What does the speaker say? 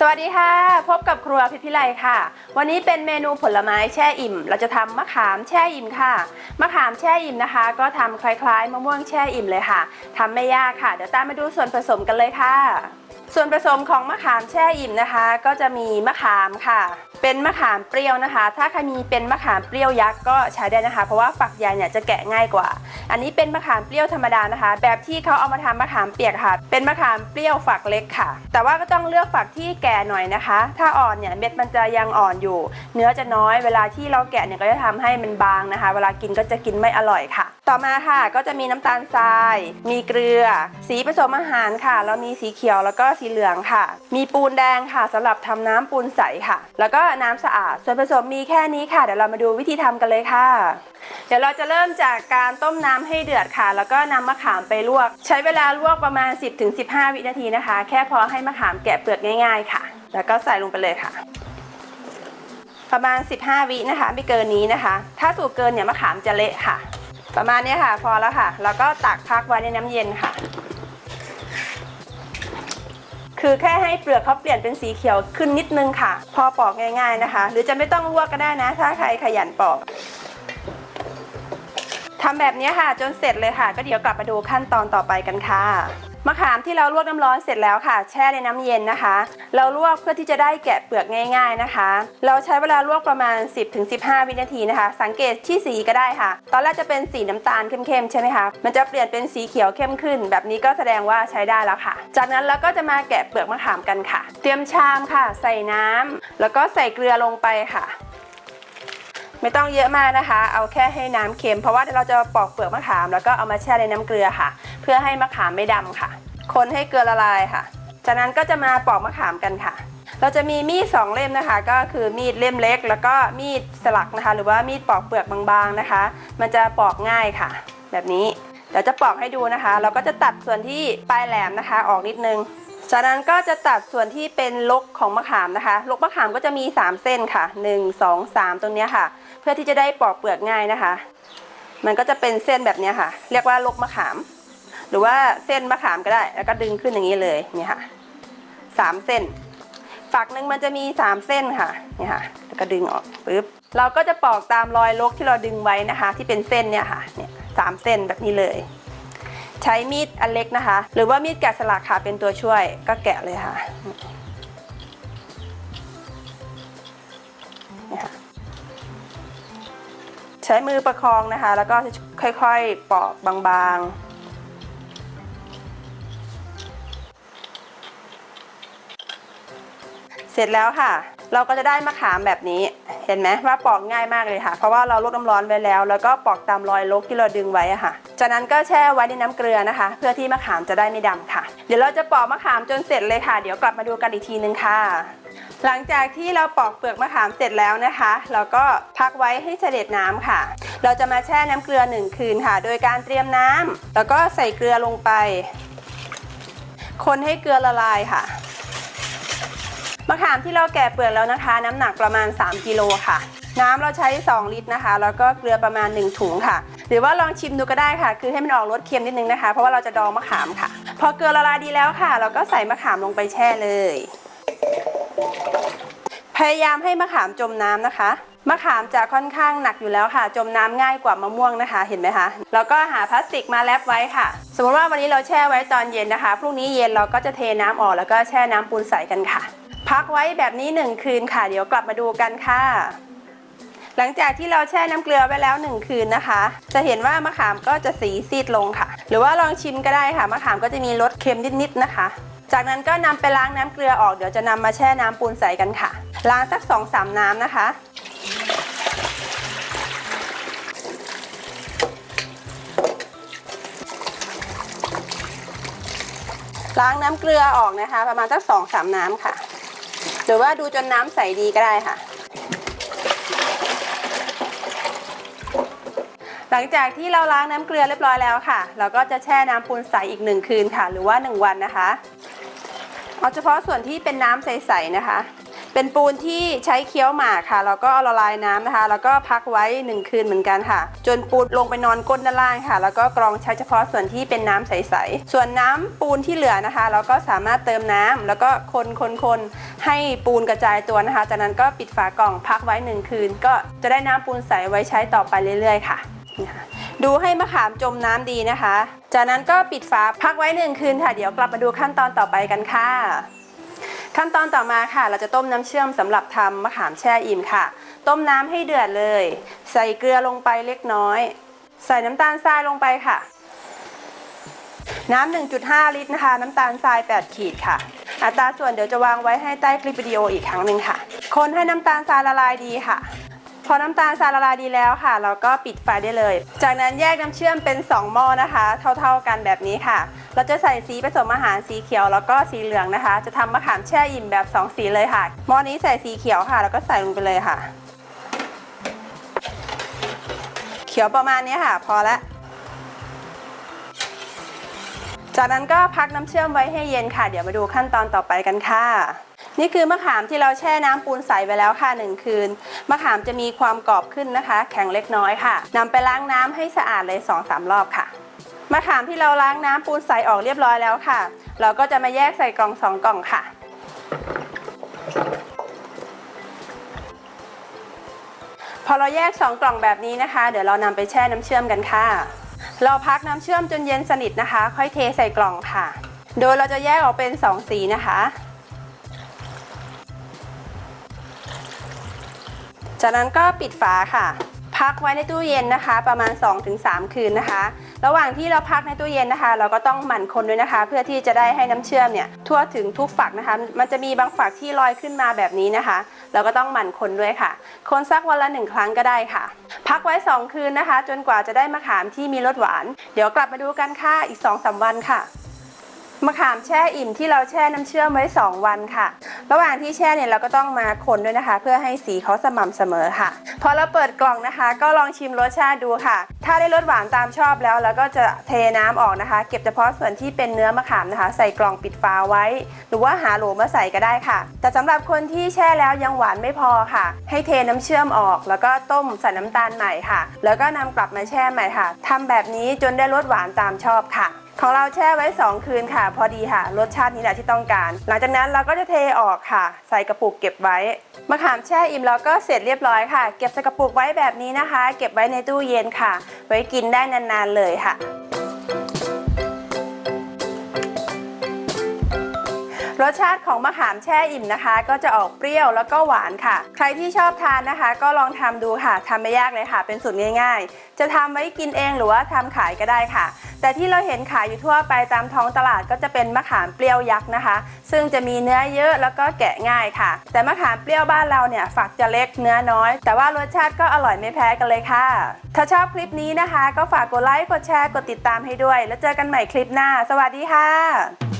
สวัสดีค่ะ พบกับครัวพิพิไลค่ะ วันนี้เป็นเมนูผลไม้แช่อิ่ม เราจะทำมะขามแช่อิ่มค่ะ มะขามแช่อิ่มนะคะ ก็ทำคล้ายๆมะม่วงแช่อิ่มเลยค่ะทำไม่ยากค่ะ เดี๋ยวตามมาดูส่วนผสมกันเลยค่ะ ส่วนผสมของมะขามแช่อิ่มนะคะ ก็จะมีมะขามค่ะ เป็นมะขามเปรี้ยวนะคะ ถ้าใครมีเป็นมะขามเปรี้ยวยักษ์ก็ใช้ได้นะคะ เพราะว่าฝักใหญ่เนี่ยจะแกะง่ายกว่า อันนี้เป็นมะขามเปรี้ยวธรรมดานะคะ แบบที่เขาเอามาทำมะขามเปียกค่ะ เป็นมะขามเปรี้ยวฝักเล็กค่ะ แต่ว่าก็ต้องเลือกฝักที่แก่หน่อยนะคะ ถ้าอ่อนเนี่ยเม็ดมันจะยังอ่อนอยู่ เนื้อจะน้อย เวลาที่เราแกะเนี่ยก็จะทำให้มันบางนะคะ เวลากินก็จะกินไม่อร่อยค่ะ ต่อมาค่ะก็จะมีน้ำตาลทราย มีเกลือ สีผสมอาหารค่ะแล้วมีสีเขียวแล้วก็สีเหลืองค่ะ มีปูนแดงค่ะสำหรับทำน้ำปูนใสค่ะ แล้วก็น้ำสะอาด ส่วนผสมมีแค่นี้ค่ะ เดี๋ยวเรามาดูวิธีทำกันเลยค่ะ เดี๋ยวเราจะเริ่มจากการต้มน้ำให้เดือดค่ะ แล้วก็นำมะขามไปลวก ใช้เวลาลวกประมาณ 10-15 วินาทีนะคะ แค่พอให้มะขามแกะเปลือกง่าย ๆ ค่ะ แล้วก็ใส่ลงไปเลยค่ะประมาณ 15 วินะคะ ไม่เกินนี้นะคะ ถ้าสูบเกินเนี่ยมะขามจะเละค่ะ ประมาณนี้ค่ะ พอแล้วค่ะ แล้วก็ตักพักไว้ในน้ำเย็นค่ะ คือแค่ให้เปลือกเขาเปลี่ยนเป็นสีเขียวขึ้นนิดนึงค่ะ พอปอกง่ายๆนะคะ หรือจะไม่ต้องลวกก็ได้นะ ถ้าใครขยันปอก ทำแบบนี้ค่ะจนเสร็จเลยค่ะ ก็เดี๋ยวกลับมาดูขั้นตอนต่อไปกันค่ะมะขามที่เราลวกน้ำร้อนเสร็จแล้วค่ะ แช่ในน้ำเย็นนะคะ เราลวกเพื่อที่จะได้แกะเปลือกง่าย ๆนะคะ เราใช้เวลาลวกประมาณ 10-15 วินาทีนะคะ สังเกตที่สีก็ได้ค่ะ ตอนแรกจะเป็นสีน้ำตาลเข้มๆใช่ไหมคะมันจะเปลี่ยนเป็นสีเขียวเข้มขึ้น แบบนี้ก็แสดงว่าใช้ได้แล้วค่ะ จากนั้นเราก็จะมาแกะเปลือกมะขามกันค่ะ เตรียมชามค่ะ ใส่น้ำแล้วก็ใส่เกลือลงไปค่ะ ไม่ต้องเยอะมากนะคะ เอาแค่ให้น้ำเค็ม เพราะว่าเราจะปอกเปลือกมะขาม แล้วก็เอามาแช่ในน้ำเกลือค่ะ เพื่อให้มะขามไม่ดำค่ะ คนให้เกลือละลายค่ะ จากนั้นก็จะมาปอกมะขามกันค่ะ เราจะมีมีดสองเล่มนะคะ ก็คือมีดเล่มเล็ก แล้วก็มีดสลักนะคะ หรือว่ามีดปอกเปลือกบางๆนะคะ มันจะปอกง่ายค่ะ แบบนี้เดี๋ยวจะปอกให้ดูนะคะ เราก็จะตัดส่วนที่ปลายแหลมนะคะ ออกนิดนึง จากนั้นก็จะตัดส่วนที่เป็นลกของมะขามนะคะ ลกมะขามก็จะมี 3 เส้นค่ะ 1 2 3 ตรงนี้ค่ะ เพื่อที่จะได้ปอกเปลือกง่ายนะคะ มันก็จะเป็นเส้นแบบนี้ค่ะ เรียกว่าลกมะขาม หรือว่าเส้นมะขามก็ได้ แล้วก็ดึงขึ้นอย่างนี้เลยเนี่ค่ะสามเส้น ฝักหนึ่งมันจะมีสามเส้นค่ะนี่ค่ะ แล้วก็ดึงออกปึ๊บ เราก็จะปอกตามรอยลกที่เราดึงไว้นะคะ ที่เป็นเส้นเนี่ยค่ะ เนี่ยสามเส้นแบบนี้เลย ใช้มีดอันเล็กนะคะ หรือว่ามีดแกะสลักค่ะเป็นตัวช่วยก็แกะเลยค่ะใช้มือประคองนะคะ แล้วก็ค่อยๆปอกบางๆเสร็จแล้วค่ะ เราก็จะได้มะขามแบบนี้ เห็นไหมว่าปอกง่ายมากเลยค่ะ เพราะว่าเราลดน้ำร้อนไว้แล้ว แล้วก็ปอกตามรอยลกที่เราดึงไว้อะค่ะ จากนั้นก็แช่ไว้ในน้ำเกลือนะคะ เพื่อที่มะขามจะได้ไม่ดำค่ะ เดี๋ยวเราจะปอกมะขามจนเสร็จเลยค่ะ เดี๋ยวกลับมาดูกันอีกทีนึงค่ะ หลังจากที่เราปอกเปลือกมะขามเสร็จแล้วนะคะ เราก็พักไว้ให้เสด็จน้ำค่ะ เราจะมาแช่น้ำเกลือหนึ่งคืนค่ะ โดยการเตรียมน้ำแล้วก็ใส่เกลือลงไป คนให้เกลือละลายค่ะ มะขามที่เราแกะเปลือกแล้วนะคะ น้ำหนักประมาณ 3กิโลค่ะ น้ำเราใช้ 2 ลิตรนะคะ แล้วก็เกลือประมาณ 1 ถุงค่ะ หรือว่าลองชิมดูก็ได้ค่ะ คือให้มันออกรสเค็มนิดนึงนะคะ เพราะว่าเราจะดองมะขามค่ะ พอเกลือละลายดีแล้วค่ะ เราก็ใส่มะขามลงไปแช่เลย พยายามให้มะขามจมน้ำนะคะมะขามจะค่อนข้างหนักอยู่แล้วค่ะ จมน้ำง่ายกว่ามะม่วงนะคะ เห็นไหมคะ แล้วก็หาพลาสติกมาแรปไว้ค่ะ สมมติว่าวันนี้เราแช่ไว้ตอนเย็นนะคะ พรุ่งนี้เย็นเราก็จะเทน้ำออกแล้วก็แช่น้ำปูนใสกันค่ะ พักไว้แบบนี้หนึ่งคืนค่ะ เดี๋ยวกลับมาดูกันค่ะ หลังจากที่เราแช่น้ำเกลือไว้แล้ว 1 คืนนะคะ จะเห็นว่ามะขามก็จะสีซีดลงค่ะ หรือว่าลองชิมก็ได้ค่ะมะขามก็จะมีรสเค็มนิดๆนะคะ จากนั้นก็นำไปล้างน้ำเกลือออกเดี๋ยวจะนำมาแช่น้ำปูนใสกันค่ะ ล้างสัก2อสามน้ำนะคะล้างน้ำเกลือออกนะคะ ประมาณสักสองสามน้ำค่ะ หรือว่าดูจนน้ำใสดีก็ได้ค่ะ หลังจากที่เราล้างน้ำเกลือเรียบร้อยแล้วค่ะ เราก็จะแช่น้ำปูนใสอีกหนึ่งคืนค่ะ หรือว่า 1 วันนะคะ เอาเฉพาะส่วนที่เป็นน้ำใสๆนะคะ เป็นปูนที่ใช้เคี้ยวหมากค่ะ แล้วก็ละลายน้ำนะคะ แล้วก็พักไว้ 1 คืนเหมือนกันค่ะ จนปูนลงไปนอนก้นด้านล่างค่ะ แล้วก็กรองใช้เฉพาะส่วนที่เป็นน้ำใสๆ ส่วนน้ำปูนที่เหลือนะคะ เราก็สามารถเติมน้ำแล้วก็คนคนคนให้ปูนกระจายตัวนะคะ จากนั้นก็ปิดฝากล่องพักไว้ 1 คืน ก็จะได้น้ำปูนใสไว้ใช้ต่อไปเรื่อย ๆ ค่ะนี่ค่ะดูให้มะขามจมน้ำดีนะคะ จากนั้นก็ปิดฝาพักไว้หนึ่งคืนค่ะ เดี๋ยวกลับมาดูขั้นตอนต่อไปกันค่ะ ขั้นตอนต่อมาค่ะ เราจะต้มน้ำเชื่อมสำหรับทำมะขามแช่อิ่มค่ะ ต้มน้ำให้เดือดเลย ใส่เกลือลงไปเล็กน้อย ใส่น้ำตาลทรายลงไปค่ะ น้ำ 1.5 ลิตรนะคะ น้ำตาลทราย 8 ขีดค่ะ อัตราส่วนเดี๋ยวจะวางไว้ให้ใต้คลิปวิดีโออีกครั้งหนึ่งค่ะ คนให้น้ำตาลทรายละลายดีค่ะพอน้ำตาลทรายละลายดีแล้วค่ะ เราก็ปิดไฟได้เลย จากนั้นแยกน้ำเชื่อมเป็น 2 หม้อนะคะ เท่า ๆกันแบบนี้ค่ะ เราจะใส่สีผสมอาหารสีเขียวแล้วก็สีเหลืองนะคะ จะทำมะขามแช่อิ่มแบบ 2 สีเลยค่ะหม้อนี้ใส่สีเขียวค่ะ แล้วก็ใส่ลงไปเลยค่ะ เขียวประมาณนี้ค่ะ พอละจากนั้นก็พักน้ำเชื่อมไว้ให้เย็นค่ะ เดี๋ยวมาดูขั้นตอนต่อไปกันค่ะ นี่คือมะขามที่เราแช่น้ำปูนใสไว้แล้วค่ะหนึ่งคืน มะขามจะมีความกรอบขึ้นนะคะ แข็งเล็กน้อยค่ะนำไปล้างน้ำให้สะอาดเลย2อสรอบค่ะ มะขามที่เราล้างน้ำปูนใสออกเรียบร้อยแล้วค่ะ เราก็จะมาแยกใส่กล่องสองกล่องค่ะ พอเราแยก2กล่องแบบนี้นะคะ เดี๋ยวเรานำไปแช่น้ำเชื่อมกันค่ะ เราพักน้ำเชื่อมจนเย็นสนิทนะคะ ค่อยเทใส่กล่องค่ะ โดยเราจะแยกออกเป็น 2 สีนะคะ จากนั้นก็ปิดฝาค่ะ พักไว้ในตู้เย็นนะคะ ประมาณ 2-3 คืนนะคะ ระหว่างที่เราพักในตู้เย็นนะคะ เราก็ต้องหมั่นคนด้วยนะคะ เพื่อที่จะได้ให้น้ำเชื่อมเนี่ยทั่วถึงทุกฝักนะคะ มันจะมีบางฝักที่ลอยขึ้นมาแบบนี้นะคะ เราก็ต้องหมั่นคนด้วยค่ะ คนสักวันละหนึ่งครั้งก็ได้ค่ะ พักไว้ 2 คืนนะคะ จนกว่าจะได้มะขามที่มีรสหวาน เดี๋ยวกลับมาดูกันค่ะอีก2-3วันค่ะ มะขามแช่อิ่มที่เราแช่น้ำเชื่อมไว้ 2 วันค่ะ ระหว่างที่แช่เนี่ยเราก็ต้องมาคนด้วยนะคะ เพื่อให้สีเขาสม่ำเสมอค่ะ พอเราเปิดกล่องนะคะ ก็ลองชิมรสชาติดูค่ะ ถ้าได้รสหวานตามชอบแล้วเราก็จะเทน้ำออกนะคะ เก็บเฉพาะส่วนที่เป็นเนื้อมะขามนะคะ ใส่กล่องปิดฝาไว้ หรือว่าหาโหลมาใส่ก็ได้ค่ะ แต่สำหรับคนที่แช่แล้วยังหวานไม่พอค่ะ ให้เทน้ำเชื่อมออก แล้วก็ต้มใส่น้ำตาลใหม่ค่ะ แล้วก็นำกลับมาแช่ใหม่ค่ะทำแบบนี้จนได้รสหวานตามชอบค่ะ ของเราแช่ไว้ 2 คืนค่ะ พอดีค่ะ รสชาตินี้แหละที่ต้องการ หลังจากนั้นเราก็จะเทออกค่ะ ใส่กระปุกเก็บไว้มะขามแช่อิ่มแล้วก็เสร็จเรียบร้อยค่ะ เก็บใส่กระปุกไว้แบบนี้นะคะ เก็บไว้ในตู้เย็นค่ะ ไว้กินได้นานๆเลยค่ะ รสชาติของมะขามแช่อิ่มนะคะ ก็จะออกเปรี้ยวแล้วก็หวานค่ะ ใครที่ชอบทานนะคะ ก็ลองทำดูค่ะทำไม่ยากเลยค่ะ เป็นสูตรง่าย ๆ จะทำไว้กินเองหรือว่าทำขายก็ได้ค่ะ แต่ที่เราเห็นขายอยู่ทั่วไปตามท้องตลาดก็จะเป็นมะขามเปรี้ยวยักษ์นะคะ ซึ่งจะมีเนื้อเยอะแล้วก็แกะง่ายค่ะ แต่มะขามเปรี้ยวบ้านเราเนี่ยฝักจะเล็กเนื้อน้อย แต่ว่ารสชาติก็อร่อยไม่แพ้กันเลยค่ะ ถ้าชอบคลิปนี้นะคะ ก็ฝากกดไลค์กดแชร์กดติดตามให้ด้วย แล้วเจอกันใหม่คลิปหน้า สวัสดีค่ะ